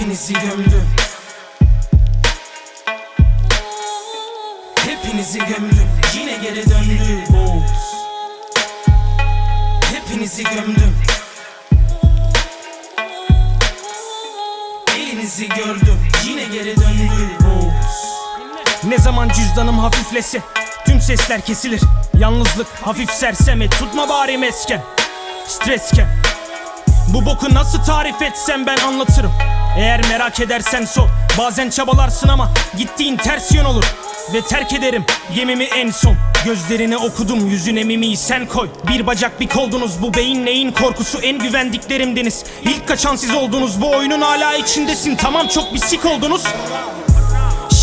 Hepinizi gömdüm. Hepinizi gömdüm. Yine geri döndü Boğuz. Hepinizi gömdüm. Elinizi gördüm. Yine geri döndü Boğuz. Ne zaman cüzdanım hafiflese Tüm sesler kesilir. Yalnızlık hafif sersemet Tutma bari mesken Stresken bu boku nasıl tarif etsem ben anlatırım. Eğer merak edersen sor. Bazen çabalarsın ama Gittiğin ters yön olur. Ve terk ederim gemimi en son. Gözlerine okudum yüzüne mimiyi sen koy. Bir bacak bir koldunuz bu beyin neyin korkusu? En güvendiklerimdeniz İlk kaçan siz oldunuz bu oyunun hala içindesin. Tamam çok bir sik oldunuz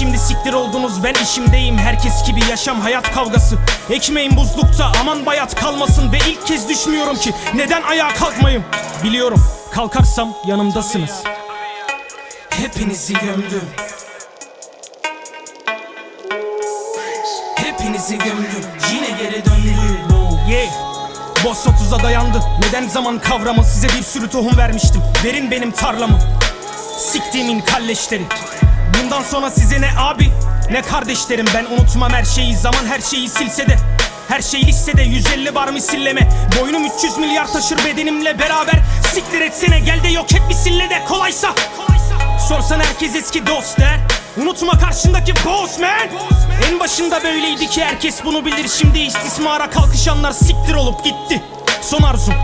Şimdi siktir oldunuz ben işimdeyim. Herkes gibi yaşam hayat kavgası. Ekmeğim buzlukta aman bayat kalmasın. Ve ilk kez düşünüyorum ki neden ayağa kalkmayayım? Biliyorum kalkarsam yanımdasınız. Hepinizi gömdüm. Hepinizi gömdüm. Yine geri döndü Boz Yeah. Boss 30'a dayandı. Neden zaman kavramı? Size bir sürü tohum vermiştim. Verin benim tarlamı. Siktiğimin kalleşleri Bundan sonra size ne abi? Ne kardeşlerim? Ben unutmam her şeyi. Zaman her şeyi silse de her şey listede 150 bar misilleme Boynum 300 milyar taşır bedenimle beraber. Siktir etsene gel de yok et bir sille de. Kolaysa. Sorsan herkes eski dost der. Unutma karşındaki boss man. En başında böyleydi ki herkes bunu bilir. Şimdi istismara kalkışanlar siktir olup gitti. Son arzum.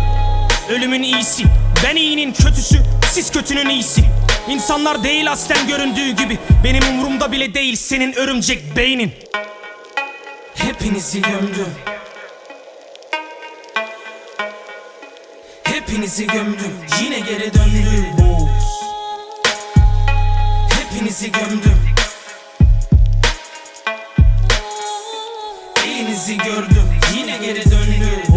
Ölümün iyisi. Ben iyinin kötüsü Siz kötünün iyisi. İnsanlar değil aslen göründüğü gibi. Benim umurumda bile değil senin örümcek beynin. Hepinizi gömdüm. Hepinizi gömdüm. Yine geri döndü Boz Hepinizi gömdüm. Elinizi gördüm. Yine geri döndü